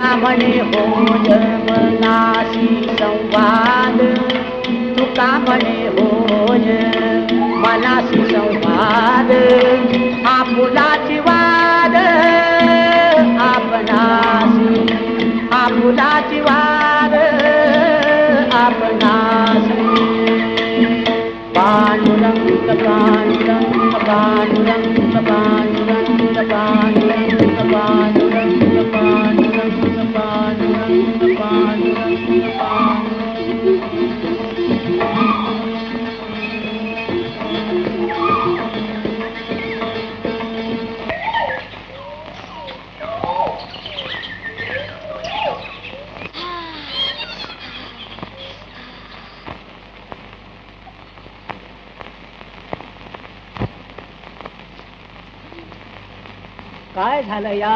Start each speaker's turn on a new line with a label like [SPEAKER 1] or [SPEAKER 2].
[SPEAKER 1] म्हणे हो जमनाशी संवाद. तुका म्हणे हो मनाशी संवाद. आपुलाची वाद आपणाशी. आपुलाची वाद आपणाशी. पांडुरंग पांडुरंग पांडुरंग पांडुरंग. काय झालं या